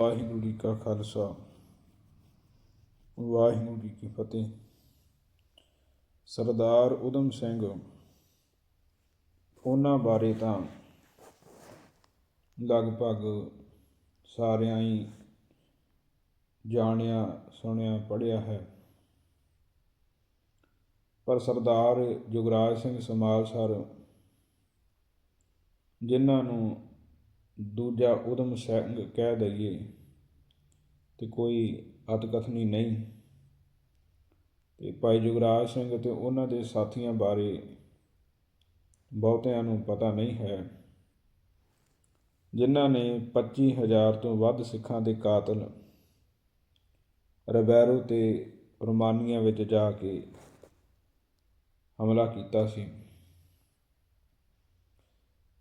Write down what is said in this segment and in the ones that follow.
ਵਾਹਿਗੁਰੂ ਜੀ ਕਾ ਖਾਲਸਾ, ਵਾਹਿਗੁਰੂ ਜੀ ਕੀ ਫਤਿਹ। ਸਰਦਾਰ ਉਦਮ ਸਿੰਘ, ਉਹਨਾਂ ਬਾਰੇ ਤਾਂ ਲਗਭਗ ਸਾਰਿਆਂ ਹੀ ਜਾਣਿਆ, ਸੁਣਿਆ, ਪੜ੍ਹਿਆ ਹੈ। ਪਰ ਸਰਦਾਰ ਜੁਗਰਾਜ ਸਿੰਘ ਸਮਾਲਸਰ ਜਿਨ੍ਹਾਂ ਨੂੰ ਦੂਜਾ ਉਦਮ ਸਿੰਘ ਕਹਿ ਦਈਏ ਤੇ ਕੋਈ ਅਤਕਥਨੀ ਨਹੀਂ। ਤੇ ਭਾਈ ਜੁਗਰਾਜ ਸਿੰਘ ਤੇ ਉਹਨਾਂ ਦੇ ਸਾਥੀਆਂ ਬਾਰੇ ਬਹੁਤਿਆਂ ਨੂੰ ਪਤਾ ਨਹੀਂ ਹੈ। ਜਿਨ੍ਹਾਂ ਨੇ 25000 ਤੋਂ ਵੱਧ ਸਿੱਖਾਂ ਦੇ ਕਾਤਲ ਰਬੈਰੋ ਤੇ ਰੋਮਾਨੀਆ ਵਿੱਚ ਜਾ ਕੇ ਹਮਲਾ ਕੀਤਾ ਸੀ।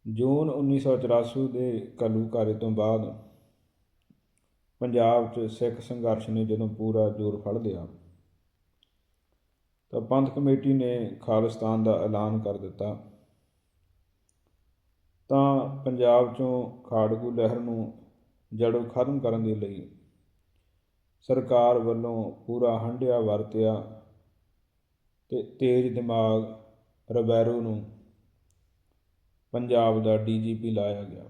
ਜੂਨ 1984 ਦੇ ਘੱਲੂਘਾਰੇ ਤੋਂ ਬਾਅਦ ਪੰਜਾਬ 'ਚ ਸਿੱਖ ਸੰਘਰਸ਼ ਨੇ ਜਦੋਂ ਪੂਰਾ ਜ਼ੋਰ ਫੜ ਲਿਆ, ਤਾਂ ਪੰਥ ਕਮੇਟੀ ਨੇ ਖਾਲਿਸਤਾਨ ਦਾ ਐਲਾਨ ਕਰ ਦਿੱਤਾ। ਤਾਂ ਪੰਜਾਬ 'ਚੋਂ ਖਾੜਕੂ ਲਹਿਰ ਨੂੰ ਜੜੋਂ ਖਤਮ ਕਰਨ ਦੇ ਲਈ ਸਰਕਾਰ ਵੱਲੋਂ ਪੂਰਾ ਹੰਡਿਆ ਵਰਤਿਆ ਤੇ ਤੇਜ਼ ਦਿਮਾਗ ਰਬੈਰੋ ਨੂੰ ਪੰਜਾਬ ਦਾ ਡੀਜੀਪੀ ਲਾਇਆ ਗਿਆ।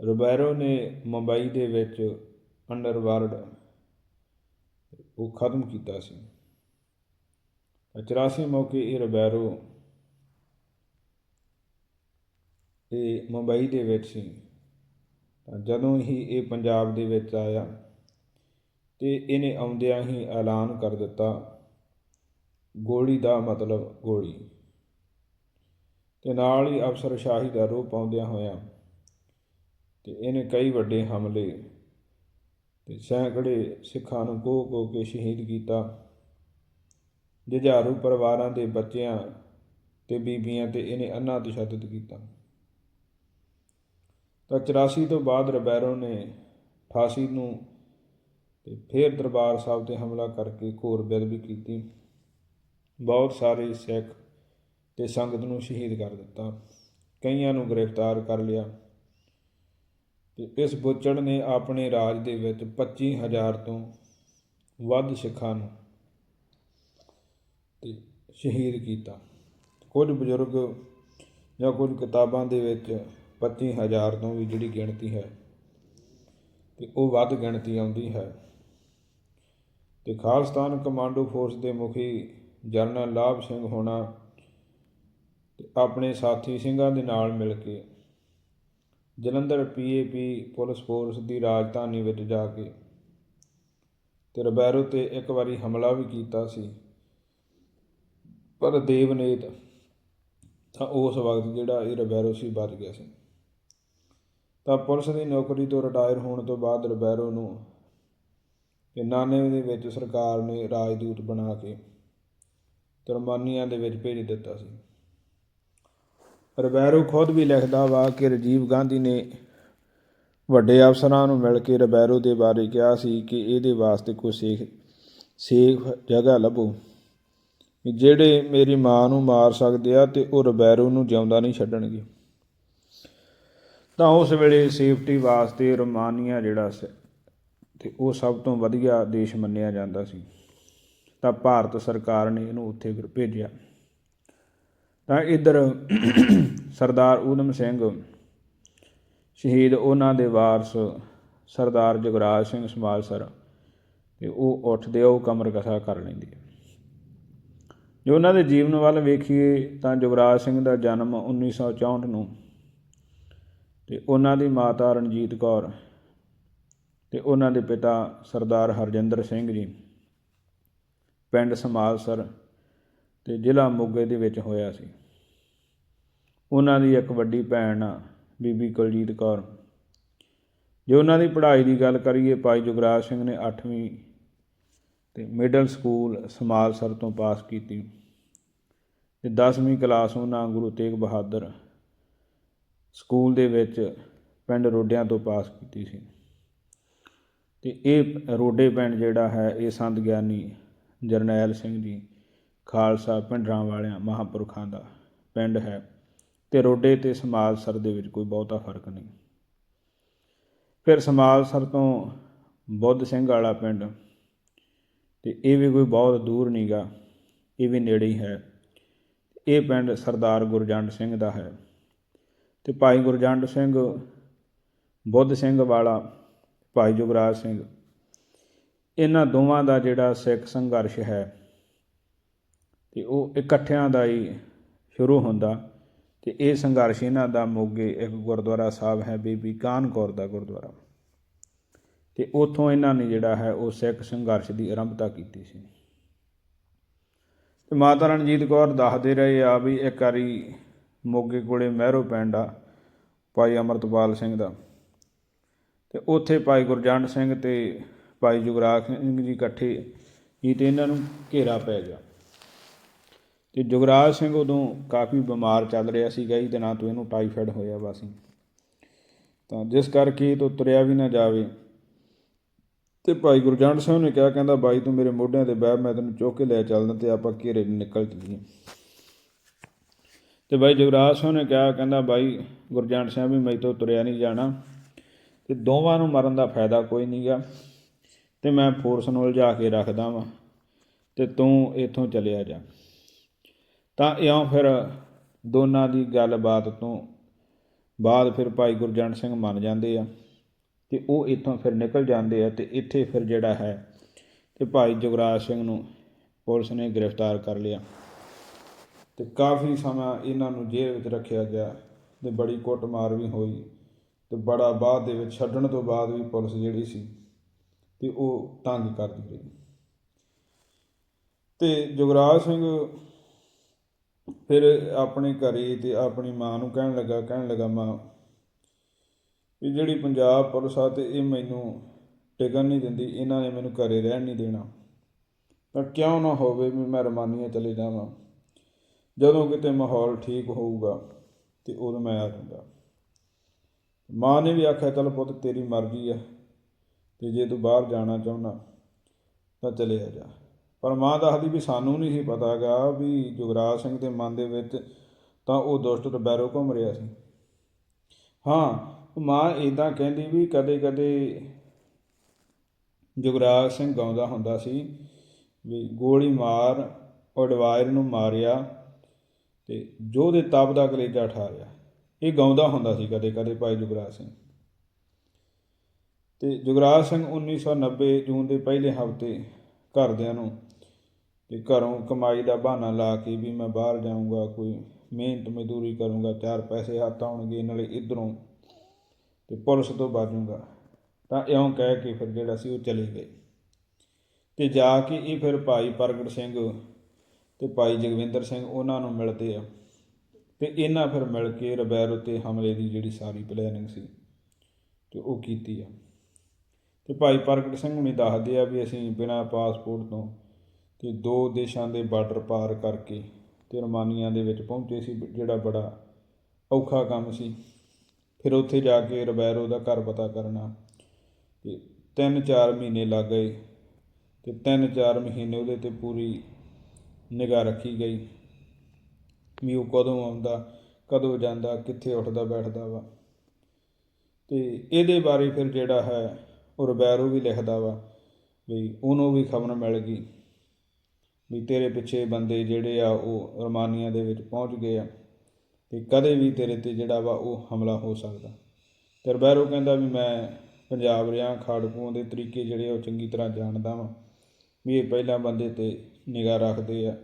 ਰਬੈਰੋ ਨੇ ਮੁੰਬਈ ਦੇ ਵਿੱਚ ਅੰਡਰਵਰਲਡ ਉਹ ਖਤਮ ਕੀਤਾ ਸੀ। 84 ਮੌਕੇ ਇਹ ਰਬੈਰੋ ਇਹ ਮੁੰਬਈ ਦੇ ਵਿੱਚ ਸੀ। ਤਾਂ ਜਦੋਂ ਹੀ ਇਹ ਪੰਜਾਬ ਦੇ ਵਿੱਚ ਆਇਆ ਤੇ ਇਹਨੇ ਆਉਂਦਿਆਂ ਹੀ ਐਲਾਨ ਕਰ ਦਿੱਤਾ। ਗੋਲੀ ਦਾ ਮਤਲਬ ਗੋਲੀ। ਤੇ ਨਾਲ ਹੀ ਅਫਸਰਸ਼ਾਹੀ ਦਾ ਰੂਪ ਪਾਉਂਦਿਆਂ ਹੋਇਆਂ ਤੇ ਇਹਨੇ ਕਈ ਵੱਡੇ ਹਮਲੇ ਤੇ ਸੈਂਕੜੇ ਸਿੱਖਾਂ ਨੂੰ ਕੋ ਕੋ ਕੇ ਸ਼ਹੀਦ ਕੀਤਾ। ਜੁਝਾਰੂ ਪਰਿਵਾਰਾਂ ਦੇ ਬੱਚਿਆਂ ਤੇ ਬੀਬੀਆਂ ਤੇ ਇਹਨੇ ਅੰਨਾ ਤਸ਼ੱਦਦ ਕੀਤਾ। ਤਾਂ 84 ਤੋਂ ਬਾਅਦ ਰਬੈਰੋ ਨੇ ਫਾਂਸੀ ਨੂੰ ਤੇ ਫਿਰ ਦਰਬਾਰ ਸਾਹਿਬ ਤੇ ਹਮਲਾ ਕਰਕੇ ਘੋਰ ਬੇਅਦਬੀ ਕੀਤੀ। ਬਹੁਤ ਸਾਰੇ ਸਿੱਖ ਤੇ ਸੰਗਤ ਨੂੰ ਸ਼ਹੀਦ ਕਰ ਦਿੱਤਾ। ਕਈਆਂ ਨੂੰ ਗ੍ਰਿਫਤਾਰ ਕਰ ਲਿਆ। ਤੇ ਇਸ ਬੋਚੜ ਨੇ ਆਪਣੇ ਰਾਜ ਦੇ ਵਿੱਚ 25000 ਤੋਂ ਵੱਧ ਸਿੱਖਾਂ ਨੂੰ ਤੇ ਸ਼ਹੀਦ ਕੀਤਾ। ਕੁਝ ਬਜ਼ੁਰਗ ਜਾਂ ਕੁਝ ਕਿਤਾਬਾਂ ਦੇ ਵਿੱਚ 25000 ਤੋਂ ਵੀ ਜਿਹੜੀ ਗਿਣਤੀ ਹੈ, ਤੇ ਉਹ ਵੱਧ ਗਿਣਤੀ ਆਉਂਦੀ ਹੈ। ਤੇ ਖਾਲਸਤਾਨ ਕਮਾਂਡੋ ਫੋਰਸ ਦੇ ਮੁਖੀ ਜਰਨਲ ਲਾਭ ਸਿੰਘ ਹੋਣਾ ਤੇ ਆਪਣੇ ਸਾਥੀ ਸਿੰਘਾਂ ਦੇ ਨਾਲ ਮਿਲ ਕੇ ਜਲੰਧਰ ਪੀਏਪੀ ਪੁਲਿਸ ਫੋਰਸ ਦੀ ਰਾਜਧਾਨੀ ਵਿੱਚ ਜਾ ਕੇ ਤੇ ਰਬੈਰੋ ਤੇ ਇੱਕ ਵਾਰੀ ਹਮਲਾ ਵੀ ਕੀਤਾ ਸੀ। ਪਰ ਦੇਵਨੇਤ ਤਾਂ ਉਸ ਵਕਤ ਜਿਹੜਾ ਇਹ ਰਬੈਰੋ ਸੀ ਬਚ ਗਿਆ ਸੀ। ਤਾਂ ਪੁਲਿਸ ਦੀ ਨੌਕਰੀ ਤੋਂ ਰਿਟਾਇਰ ਹੋਣ ਤੋਂ ਬਾਅਦ ਰਬੈਰੋ ਨੂੰ ਤੇ ਨਾਨੇ ਦੇ ਵਿੱਚ ਸਰਕਾਰ ਨੇ ਰਾਜਦੂਤ ਬਣਾ ਕੇ ਤਰਮਾਨੀਆਂ ਦੇ ਵਿੱਚ ਭੇਜ ਦਿੱਤਾ ਸੀ। ਰਬੈਰੋ ਖੁਦ ਵੀ ਲਿਖਦਾ ਵਾ ਕਿ ਰਜੀਵ ਗਾਂਧੀ ਨੇ ਵੱਡੇ ਅਫਸਰਾਂ ਨੂੰ ਮਿਲ ਕੇ ਰਬੈਰੋ ਦੇ ਬਾਰੇ ਕਿਹਾ ਸੀ ਕਿ ਇਹਦੇ ਵਾਸਤੇ ਕੋਈ ਸੇਖ ਸੇਫ ਜਗ੍ਹਾ ਲੱਭੋ। ਜਿਹੜੇ ਮੇਰੀ ਮਾਂ ਨੂੰ ਮਾਰ ਸਕਦੇ ਆ ਤੇ ਉਹ ਰਬੈਰੋ ਨੂੰ ਜਿਉਂਦਾ ਨਹੀਂ ਛੱਡਣਗੇ। ਤਾਂ ਉਸ ਵੇਲੇ ਸੇਫਟੀ ਵਾਸਤੇ ਰੋਮਾਨੀਆ ਜਿਹੜਾ ਸੀ, ਤੇ ਉਹ ਸਭ ਤੋਂ ਵਧੀਆ ਦੇਸ਼ ਮੰਨਿਆ ਜਾਂਦਾ ਸੀ। ਤਾਂ ਭਾਰਤ ਸਰਕਾਰ ਨੇ ਇਹਨੂੰ ਉੱਥੇ ਫਿਰ ਭੇਜਿਆ। ਤਾਂ ਇੱਧਰ ਸਰਦਾਰ ਊਧਮ ਸਿੰਘ ਸ਼ਹੀਦ ਉਹਨਾਂ ਦੇ ਵਾਰਸ ਸਰਦਾਰ ਜਗਰਾਜ ਸਿੰਘ ਸਮਾਲਸਰ ਤੇ ਉਹ ਉੱਠਦੇ ਉਹ ਕਮਰ ਕਸਾ ਕਰ ਲੈਂਦੇ ਜੇ ਉਹਨਾਂ ਦੇ ਜੀਵਨ ਵੱਲ ਵੇਖੀਏ ਤਾਂ ਜਗਰਾਜ ਸਿੰਘ ਦਾ ਜਨਮ 1964 ਨੂੰ, ਤੇ ਉਹਨਾਂ ਦੀ ਮਾਤਾ ਰਣਜੀਤ ਕੌਰ, ਤੇ ਉਹਨਾਂ ਦੇ ਪਿਤਾ ਸਰਦਾਰ ਹਰਜਿੰਦਰ ਸਿੰਘ ਜੀ, ਪਿੰਡ ਸਮਾਲਸਰ ਤੇ ਜ਼ਿਲ੍ਹਾ ਮੋਗੇ ਦੇ ਵਿੱਚ ਹੋਇਆ ਸੀ। ਉਹਨਾਂ ਦੀ ਇੱਕ ਵੱਡੀ ਭੈਣ ਆ, ਬੀਬੀ ਕੁਲਜੀਤ ਕੌਰ। ਜੇ ਉਹਨਾਂ ਦੀ ਪੜ੍ਹਾਈ ਦੀ ਗੱਲ ਕਰੀਏ, ਭਾਈ ਜੁਗਰਾਜ ਸਿੰਘ ਨੇ 8ਵੀਂ ਤੇ ਮਿਡਲ ਸਕੂਲ ਸਮਾਲਸਰ ਤੋਂ ਪਾਸ ਕੀਤੀ। ਤੇ 10ਵੀਂ ਕਲਾਸ ਉਹਨਾਂ ਗੁਰੂ ਤੇਗ ਬਹਾਦਰ ਸਕੂਲ ਦੇ ਵਿੱਚ ਪਿੰਡ ਰੋਡਿਆਂ ਤੋਂ ਪਾਸ ਕੀਤੀ ਸੀ। ਤੇ ਇਹ ਰੋਡੇ ਪਿੰਡ ਜਿਹੜਾ ਹੈ, ਇਹ ਸੰਤ ਗਿਆਨੀ ਜਰਨੈਲ ਸਿੰਘ ਜੀ, ਖਾਲਸਾ ਪਿੰਡਰਾਂ ਵਾਲਿਆਂ ਮਹਾਂਪੁਰਖਾਂ ਦਾ ਪਿੰਡ ਹੈ। ਤੇ ਰੋਡੇ ਤੇ ਸਮਾਲਸਰ ਦੇ ਵਿੱਚ ਕੋਈ ਬਹੁਤਾ ਫ਼ਰਕ ਨਹੀਂ। ਫਿਰ ਸਮਾਲਸਰ ਤੋਂ ਬੁੱਧ ਸਿੰਘ ਵਾਲਾ ਪਿੰਡ, ਤੇ ਇਹ ਵੀ ਕੋਈ ਬਹੁਤ ਦੂਰ ਨਹੀਂਗਾ ਇਹ ਵੀ ਨੇੜੇ ਹੀ ਹੈ। ਇਹ ਪਿੰਡ ਸਰਦਾਰ ਗੁਰਜੰਡ ਸਿੰਘ ਦਾ ਹੈ। ਤੇ ਭਾਈ ਗੁਰਜੰਡ ਸਿੰਘ, ਬੁੱਧ ਸਿੰਘ ਵਾਲਾ, ਭਾਈ ਜੁਗਰਾਜ ਸਿੰਘ, ਇਹਨਾਂ ਦੋਵਾਂ ਦਾ ਜਿਹੜਾ ਸਿੱਖ ਸੰਘਰਸ਼ ਹੈ, ਤੇ ਉਹ ਇਕੱਠਿਆਂ ਦਾ ਹੀ ਸ਼ੁਰੂ ਹੁੰਦਾ। ਤੇ ਇਹ ਸੰਘਰਸ਼ ਇਹਨਾਂ ਦਾ ਮੋਗੇ ਇੱਕ ਗੁਰਦੁਆਰਾ ਸਾਹਿਬ ਹੈ, ਬੀਬੀ ਕਾਨ ਕੌਰ ਦਾ ਗੁਰਦੁਆਰਾ। ਤੇ ਉਥੋਂ ਇਹਨਾਂ ਨੇ ਜਿਹੜਾ ਹੈ ਉਹ ਸਿੱਖ ਸੰਘਰਸ਼ ਦੀ ਆਰੰਭਤਾ ਕੀਤੀ ਸੀ। ਤੇ ਮਾਤਾ ਰਣਜੀਤ ਕੌਰ ਦੱਸਦੇ ਰਹੇ ਆ ਵੀ ਇੱਕ ਵਾਰੀ ਮੋਗੇ ਕੋਲੇ ਮਹਿਰੋ ਪਿੰਡ ਆ ਭਾਈ ਅਮਰਤਪਾਲ ਸਿੰਘ ਦਾ। ਤੇ ਉੱਥੇ ਭਾਈ ਗੁਰਜੰਡ ਸਿੰਘ ਤੇ ਭਾਈ ਜੁਗਰਾਜ ਸਿੰਘ ਜੀ ਇਕੱਠੇ ਜੀ ਤੇ ਇਹਨਾਂ ਨੂੰ ਘੇਰਾ ਪੈ ਗਿਆ। ਤੇ ਜੁਗਰਾਜ ਸਿੰਘ ਉਦੋਂ ਕਾਫੀ ਬਿਮਾਰ ਚੱਲ ਰਿਹਾ ਸੀ ਕਈ ਦਿਨਾਂ ਤੋਂ ਇਹਨੂੰ ਟਾਈਫਾਇਡ ਹੋਇਆ ਵਾ ਸੀ। ਤਾਂ ਜਿਸ ਕਰਕੇ ਇਹ ਤੋਂ ਤੁਰਿਆ ਵੀ ਨਾ ਜਾਵੇ। ਤੇ ਭਾਈ ਗੁਰਜੰਡ ਸਿੰਘ ਨੇ ਕਿਹਾ, ਕਹਿੰਦਾ, ਬਾਈ, ਤੂੰ ਮੇਰੇ ਮੋਢਿਆਂ ਤੇ ਬਹਿ, ਮੈਂ ਤੈਨੂੰ ਚੁੱਕ ਕੇ ਲੈ ਚੱਲਦਾ ਤੇ ਆਪਾਂ ਘੇਰੇ ਨੂੰ ਨਿਕਲ ਚੱਲੀਏ। ਤੇ ਬਾਈ ਜੁਗਰਾਜ ਸਿੰਘ ਨੇ ਕਿਹਾ, ਕਹਿੰਦਾ, ਬਾਈ ਗੁਰਜੰਡ ਸਿੰਘ ਵੀ ਮੈਂ ਤੋਂ ਤੁਰਿਆ ਨਹੀਂ ਜਾਣਾ। ਤੇ ਦੋਵਾਂ ਨੂੰ ਮਰਨ ਦਾ ਫਾਇਦਾ ਕੋਈ ਨਹੀਂਗਾ ਤੇ ਮੈਂ ਫੋਰਸ ਨੂੰ ਉਲਝਾ ਕੇ ਰੱਖਦਾ ਵਾਂ। ਤੇ ਤੂੰ ਇੱਥੋਂ ਚਲਿਆ ਜਾ। ਤਾਂ ਇਉਂ ਫਿਰ ਦੋਨਾਂ ਦੀ ਗੱਲਬਾਤ ਤੋਂ ਬਾਅਦ ਫਿਰ ਭਾਈ ਗੁਰਜੰਟ ਸਿੰਘ ਮੰਨ ਜਾਂਦੇ ਆ ਤੇ ਉਹ ਇੱਥੋਂ ਫਿਰ ਨਿਕਲ ਜਾਂਦੇ ਆ ਤੇ ਇੱਥੇ ਫਿਰ ਜਿਹੜਾ ਹੈ ਤੇ ਭਾਈ ਜੁਗਰਾਜ ਸਿੰਘ ਨੂੰ ਪੁਲਿਸ ਨੇ ਗ੍ਰਿਫਤਾਰ ਕਰ ਲਿਆ। ਤੇ ਕਾਫੀ ਸਮਾਂ ਇਹਨਾਂ ਨੂੰ ਜੇਲ੍ਹ ਵਿੱਚ ਰੱਖਿਆ ਗਿਆ ਤੇ ਬੜੀ ਕੁੱਟਮਾਰ ਵੀ ਹੋਈ ਤੇ ਬੜਾ ਬਾਅਦ ਦੇ ਵਿੱਚ ਛੱਡਣ ਤੋਂ ਬਾਅਦ ਵੀ ਪੁਲਿਸ ਜਿਹੜੀ ਸੀ ਤੇ ਉਹ ਤੰਗ ਕਰਦੀ ਰਹੀ। ਤੇ ਜੁਗਰਾਜ ਸਿੰਘ ਫਿਰ ਆਪਣੇ ਘਰੇ ਤੇ ਆਪਣੀ ਮਾਂ ਨੂੰ ਕਹਿਣ ਲੱਗਾ ਕਹਿਣ ਲੱਗਾ, ਮਾਂ, ਵੀ ਜਿਹੜੀ ਪੰਜਾਬ ਪੁਲਿਸ ਆ ਤੇ ਇਹ ਮੈਨੂੰ ਟਿਕਣ ਨਹੀਂ ਦਿੰਦੀ, ਇਹਨਾਂ ਨੇ ਮੈਨੂੰ ਘਰੇ ਰਹਿਣ ਨਹੀਂ ਦੇਣਾ। ਤਾਂ ਕਿਉਂ ਨਾ ਹੋਵੇ ਵੀ ਮੈਂ ਰਮਾਨੀਆ ਚਲੇ ਜਾਵਾਂ। ਜਦੋਂ ਕਿਤੇ ਮਾਹੌਲ ਠੀਕ ਹੋਊਗਾ ਤੇ ਉਦੋਂ ਮੈਂ ਆ ਜਾਊਂਗਾ ਮਾਂ ਨੇ ਵੀ ਆਖਿਆ, ਚੱਲ ਪੁੱਤ, ਤੇਰੀ ਮਰਜ਼ੀ ਆ ਤੇ ਜੇ ਤੂੰ ਬਾਹਰ ਜਾਣਾ ਚਾਹੁੰਦਾ ਤਾਂ ਚਲੇ ਆ ਜਾ। ਪਰ ਮਾਂ ਦੱਸਦੀ ਵੀ ਸਾਨੂੰ ਨਹੀਂ ਸੀ ਪਤਾਗਾ ਵੀ ਜੁਗਰਾਜ ਸਿੰਘ ਦੇ ਮਨ ਦੇ ਵਿੱਚ ਤਾਂ ਉਹ ਦੁਸ਼ਟ ਰਬੈਰੋ ਘੁੰਮ ਰਿਹਾ ਸੀ। ਹਾਂ, ਮਾਂ ਇਦਾਂ ਕਹਿੰਦੀ ਵੀ ਕਦੇ ਕਦੇ ਜੁਗਰਾਜ ਸਿੰਘ ਗਾਉਂਦਾ ਹੁੰਦਾ ਸੀ ਵੀ ਗੋਲੀ ਮਾਰ ਉਡਵਾਇਰ ਨੂੰ ਮਾਰਿਆ ਤੇ ਜੋ ਦੇ ਤਪ ਦਾ ਕਲੇਜਾ ਠਾਰਿਆ। ਇਹ ਗਾਉਂਦਾ ਹੁੰਦਾ ਸੀ ਕਦੇ ਕਦੇ ਭਾਈ ਜੁਗਰਾਜ ਸਿੰਘ। ਤੇ ਜੁਗਰਾਜ ਸਿੰਘ 1990 ਜੂਨ ਦੇ ਪਹਿਲੇ ਹਫ਼ਤੇ ਘਰਦਿਆਂ ਨੂੰ ਤੇ ਘਰੋਂ ਕਮਾਈ ਦਾ ਬਹਾਨਾ ਲਾ ਕੇ ਵੀ ਮੈਂ ਬਾਹਰ ਜਾਊਂਗਾ, ਕੋਈ ਮਿਹਨਤ ਮਜ਼ਦੂਰੀ ਕਰੂੰਗਾ, ਚਾਰ ਪੈਸੇ ਹੱਥ ਆਉਣਗੇ, ਨਾਲੇ ਇਧਰੋਂ ਤੇ ਪੁਲਿਸ ਤੋਂ ਬਾਜੂਗਾ। ਤਾਂ ਇਉਂ ਕਹਿ ਕੇ ਫਿਰ ਜਿਹੜਾ ਸੀ ਉਹ ਚਲੇ ਗਏ। ਤੇ ਜਾ ਕੇ ਇਹ ਫਿਰ ਭਾਈ ਪ੍ਰਗਟ ਸਿੰਘ ਤੇ ਭਾਈ ਜਗਵਿੰਦਰ ਸਿੰਘ ਉਹਨਾਂ ਨੂੰ ਮਿਲਦੇ ਆ। ਤੇ ਇਹਨਾਂ ਫਿਰ ਮਿਲ ਕੇ ਰਬੈਰ ਉੱਤੇ ਹਮਲੇ ਦੀ ਜਿਹੜੀ ਸਾਰੀ ਪਲੈਨਿੰਗ ਸੀ, ਤੇ ਉਹ ਕੀਤੀ ਆ। ਤੇ ਭਾਈ ਪ੍ਰਗਟ ਸਿੰਘ ਹੁਣੀ ਦੱਸਦੇ ਆ ਵੀ ਅਸੀਂ ਬਿਨਾਂ ਪਾਸਪੋਰਟ ਤੋਂ ਤੇ ਦੋ ਦੇਸ਼ਾਂ ਦੇ ਬਾਰਡਰ ਪਾਰ ਕਰਕੇ ਤੇ ਰਮਾਨੀਆਂ ਦੇ ਵਿੱਚ ਪਹੁੰਚੇ ਸੀ, ਜਿਹੜਾ ਬੜਾ ਔਖਾ ਕੰਮ ਸੀ। ਫਿਰ ਉੱਥੇ ਜਾ ਕੇ ਰਬੈਰੋ ਦਾ ਘਰ ਪਤਾ ਕਰਨਾ ਤੇ 3-4 ਮਹੀਨੇ ਲੱਗ ਗਏ ਤੇ 3-4 ਮਹੀਨੇ ਉਹਦੇ ਤੇ ਪੂਰੀ ਨਿਗਾਹ ਰੱਖੀ ਗਈ ਵੀ ਉਹ ਕਦੋਂ ਆਉਂਦਾ, ਕਦੋਂ ਜਾਂਦਾ, ਕਿੱਥੇ ਉੱਠਦਾ, ਬੈਠਦਾ ਵਾ। ਤੇ ਇਹਦੇ ਬਾਰੇ ਫਿਰ ਜਿਹੜਾ ਹੈ, ਉਹ ਰਬੈਰੋ ਵੀ ਲਿਖਦਾ ਵਾ ਵੀ ਉਹਨੂੰ ਵੀ ਖਬਰ ਮਿਲ ਗਈ। ਵੀ ਤੇਰੇ ਪਿੱਛੇ ਬੰਦੇ ਜਿਹੜੇ ਆ ਉਹ ਰਮਾਨੀਆਂ ਦੇ ਵਿੱਚ ਪਹੁੰਚ ਗਏ ਆ ਤੇ ਕਦੇ ਵੀ ਤੇਰੇ ਤੇ ਜਿਹੜਾ ਵਾ ਉਹ ਹਮਲਾ ਹੋ ਸਕਦਾ। ਤੇ ਰਬੈਰੋ ਕਹਿੰਦਾ ਵੀ ਮੈਂ ਪੰਜਾਬ ਰਿਆਂ ਖਾੜਕੂਆਂ ਦੇ ਤਰੀਕੇ ਜਿਹੜੇ ਆ ਉਹ ਚੰਗੀ ਤਰ੍ਹਾਂ ਜਾਣਦਾ ਵਾਂ, ਵੀ ਇਹ ਪਹਿਲਾਂ ਬੰਦੇ ਤੇ ਨਿਗਾਹ ਰੱਖਦੇ ਆ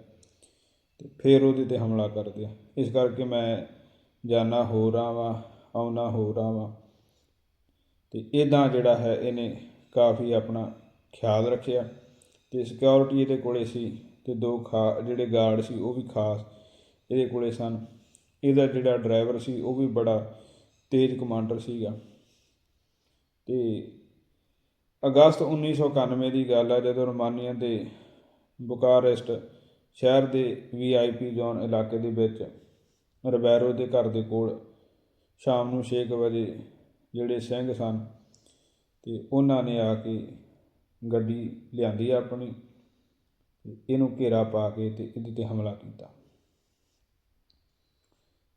ਤੇ ਫਿਰ ਉਹਦੇ ਤੇ ਹਮਲਾ ਕਰਦੇ ਆ। ਇਸ ਕਰਕੇ ਮੈਂ ਜਾਣਾ ਹੋ ਰਹਾ ਵਾਂ ਆਉਣਾ ਹੋ ਰਹਾ ਵਾਂ ਤੇ ਇਦਾਂ ਜਿਹੜਾ ਹੈ ਇਹਨੇ ਕਾਫੀ ਆਪਣਾ ਖਿਆਲ ਰੱਖਿਆ ਤੇ ਸਿਕਿਉਰਿਟੀ ਇਹਦੇ ਕੋਲੇ ਸੀ। ਤੇ ਦੋ ਖਾ, ਜਿਹੜੇ ਗਾਰਡ ਸੀ ਉਹ ਵੀ ਖਾਸ ਇਹਦੇ ਕੋਲੇ ਸਨ। ਇਹਦਾ ਜਿਹੜਾ ਡਰਾਈਵਰ ਸੀ ਉਹ ਵੀ ਬੜਾ ਤੇਜ਼ ਕਮਾਂਡਰ ਸੀਗਾ। ਤੇ ਅਗਸਤ 1991 ਦੀ ਗੱਲ ਆ, ਜਦੋਂ ਰੋਮਾਨੀਆ ਦੇ ਬੁਕਾਰੈਸਟ ਸ਼ਹਿਰ ਦੇ ਵੀਆਈਪੀ ਜ਼ੋਨ ਇਲਾਕੇ ਦੇ ਵਿੱਚ ਰਬੈਰੋ ਦੇ ਘਰ ਦੇ ਕੋਲ ਸ਼ਾਮ ਨੂੰ 6 ਵਜੇ ਜਿਹੜੇ ਸਿੰਘ ਸਨ ਤੇ ਉਹਨਾਂ ਨੇ ਆ ਕੇ ਗੱਡੀ ਲਿਆਂਦੀ ਆਪਣੀ। ਇਹਨੂੰ ਘੇਰਾ ਪਾ ਕੇ ਤੇ ਇਹਦੇ ਤੇ ਹਮਲਾ ਕੀਤਾ।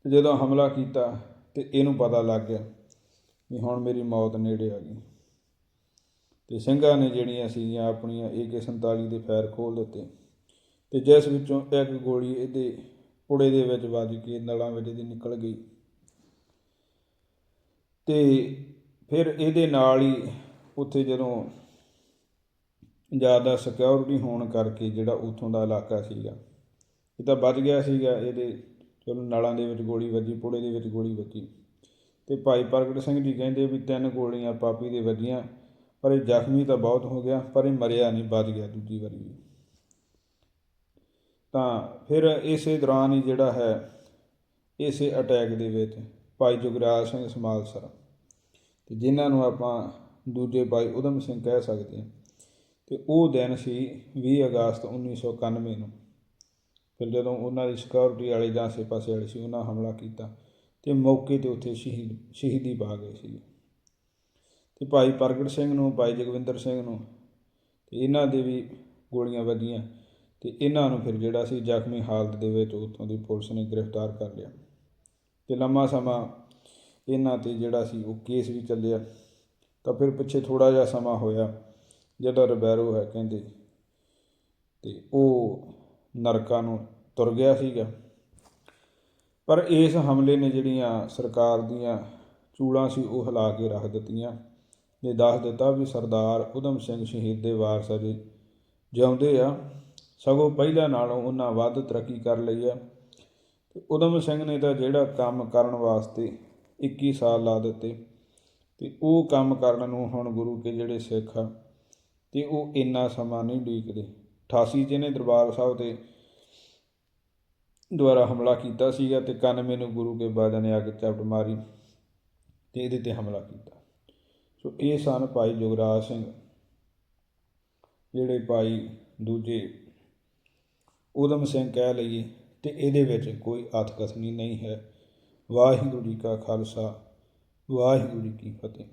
ਤੇ ਜਦੋਂ ਹਮਲਾ ਕੀਤਾ ਤੇ ਇਹਨੂੰ ਪਤਾ ਲੱਗ ਗਿਆ ਵੀ ਹੁਣ ਮੇਰੀ ਮੌਤ ਨੇੜੇ ਆ ਗਈ। ਤੇ ਸਿੰਘਾਂ ਨੇ ਜਿਹੜੀਆਂ ਸੀਗੀਆਂ ਆਪਣੀਆਂ AK47 ਦੇ ਫਾਇਰ ਖੋਲ ਦਿੱਤੇ ਤੇ ਜਿਸ ਵਿੱਚੋਂ ਇੱਕ ਗੋਲੀ ਇਹਦੇ ਪੁੜੇ ਦੇ ਵਿੱਚ ਵੱਜ ਕੇ ਨਲਾਂ ਵਿੱਚ ਦੀ ਨਿਕਲ ਗਈ। ਤੇ ਫਿਰ ਇਹਦੇ ਨਾਲ ਹੀ ਉੱਥੇ ਜਦੋਂ ਜ਼ਿਆਦਾ ਸਿਕਿਉਰਿਟੀ ਹੋਣ ਕਰਕੇ ਜਿਹੜਾ ਉੱਥੋਂ ਦਾ ਇਲਾਕਾ ਸੀਗਾ, ਇਹ ਤਾਂ ਬਚ ਗਿਆ ਸੀਗਾ, ਇਹਦੇ ਚਲੋ ਨਾਲਾਂ ਦੇ ਵਿੱਚ ਗੋਲੀ ਵੱਜੀ, ਪੁੜੇ ਦੇ ਵਿੱਚ ਗੋਲੀ ਵੱਜੀ। ਤੇ ਭਾਈ ਪ੍ਰਗਟ ਸਿੰਘ ਜੀ ਕਹਿੰਦੇ ਵੀ ਤਿੰਨ ਗੋਲੀਆਂ ਪਾਪੀ ਦੇ ਵੱਜੀਆਂ, ਪਰ ਇਹ ਜ਼ਖਮੀ ਤਾਂ ਬਹੁਤ ਹੋ ਗਿਆ, ਪਰ ਇਹ ਮਰਿਆ ਨਹੀਂ ਬਚ ਗਿਆ ਦੂਜੀ ਵਾਰੀ ਵੀ। ਤਾਂ ਫਿਰ ਇਸੇ ਦੌਰਾਨ ਹੀ ਜਿਹੜਾ ਹੈ, ਇਸੇ ਅਟੈਕ ਦੇ ਵਿੱਚ ਭਾਈ ਜੁਗਰਾਜ ਸਿੰਘ ਸਮਾਲਸਰ, ਤੇ ਜਿਨ੍ਹਾਂ ਨੂੰ ਆਪਾਂ ਦੂਜੇ ਭਾਈ ਉਦਮ ਸਿੰਘ ਕਹਿ ਸਕਦੇ ਹਾਂ ਤੇ ਉਹ ਦਿਨ ਸੀ 20 ਅਗਸਤ 1991 ਨੂੰ। ਫਿਰ ਜਦੋਂ ਉਹਨਾਂ ਦੀ ਸਿਕਿਉਰਿਟੀ ਵਾਲੇ ਜਾਂ ਆਸੇ ਪਾਸੇ ਵਾਲੇ ਸੀ, ਉਹਨਾਂ ਹਮਲਾ ਕੀਤਾ ਤੇ ਮੌਕੇ ਤੇ ਉੱਥੇ ਸ਼ਹੀਦ, ਸ਼ਹੀਦੀ ਪਾ ਗਏ ਸੀ। ਤੇ ਭਾਈ ਪ੍ਰਗਟ ਸਿੰਘ ਨੂੰ, ਭਾਈ ਜਗਵਿੰਦਰ ਸਿੰਘ ਨੂੰ ਤੇ ਇਹਨਾਂ ਦੇ ਵੀ ਗੋਲੀਆਂ ਵੱਜੀਆਂ ਤੇ ਇਹਨਾਂ ਨੂੰ ਫਿਰ ਜਿਹੜਾ ਸੀ ਜ਼ਖਮੀ ਹਾਲਤ ਦੇ ਵਿੱਚ ਉੱਥੋਂ ਦੀ ਪੁਲਿਸ ਨੇ ਗ੍ਰਿਫਤਾਰ ਕਰ ਲਿਆ। ਤੇ ਲੰਮਾ ਸਮਾਂ ਇਹਨਾਂ ਤੇ ਜਿਹੜਾ ਸੀ ਉਹ ਕੇਸ ਵੀ ਚੱਲਿਆ। ਤਾਂ ਫਿਰ ਪਿੱਛੇ ਥੋੜਾ ਜਿਹਾ ਸਮਾਂ ਹੋਇਆ ਜਦੋਂ ਰਬੈਰੋ ਹੈ ਕਹਿੰਦੇ ਤੇ ਉਹ ਨਰਕਾਂ ਨੂੰ ਤੁਰ ਗਿਆ ਸੀਗਾ। ਪਰ ਇਸ ਹਮਲੇ ਨੇ ਜਿਹੜੀਆਂ ਸਰਕਾਰ ਦੀਆਂ ਚੂੜਾਂ ਸੀ, ਉਹ ਹਿਲਾ ਕੇ ਰੱਖ ਦਿੱਤੀਆਂ। ਨੇ ਦੱਸ ਦਿੱਤਾ ਵੀ ਸਰਦਾਰ ਉਦਮ ਸਿੰਘ ਸ਼ਹੀਦ ਦੇ ਵਾਰਸ ਅਜੇ ਜਿਉਂਦੇ ਆ। ਸਗੋਂ ਪਹਿਲਾਂ ਨਾਲੋਂ ਉਹਨਾਂ ਵੱਧ ਤਰੱਕੀ ਕਰ ਲਈ ਆ। ਤੇ ਉਦਮ ਸਿੰਘ ਨੇ ਤਾਂ ਜਿਹੜਾ ਕੰਮ ਕਰਨ ਵਾਸਤੇ 21 ਸਾਲ ਲਾ ਦਿੱਤੇ। ਤੇ ਉਹ ਕੰਮ ਕਰਨ ਨੂੰ ਹੁਣ ਗੁਰੂ ਕੇ ਜਿਹੜੇ ਸਿੱਖ ਆ ਤੇ ਉਹ ਇੰਨਾ ਸਮਾਂ ਨਹੀਂ ਉਡੀਕਦੇ। 88 ਜਿਹਨੇ ਦਰਬਾਰ ਸਾਹਿਬ ਤੇ ਦੁਆਰਾ ਹਮਲਾ ਕੀਤਾ ਸੀਗਾ ਤੇ 91 ਨੂੰ ਗੁਰੂ ਕੇ ਬਾਦਸ਼ਾਹ ਨੇ ਆ ਕੇ ਝਪਟ ਮਾਰੀ ਤੇ ਇਹਦੇ ਤੇ ਹਮਲਾ ਕੀਤਾ। ਸੋ ਇਹ ਸਨ ਭਾਈ ਜੁਗਰਾਜ ਸਿੰਘ, ਜਿਹੜੇ ਭਾਈ ਦੂਜੇ ਉਦਮ ਸਿੰਘ ਕਹਿ ਲਈਏ ਤੇ ਇਹਦੇ ਵਿੱਚ ਕੋਈ ਅਤਕਥਨੀ ਨਹੀਂ ਹੈ। ਵਾਹਿਗੁਰੂ ਜੀ ਕਾ ਖਾਲਸਾ, ਵਾਹਿਗੁਰੂ ਜੀ ਕੀ ਫਤਿਹ।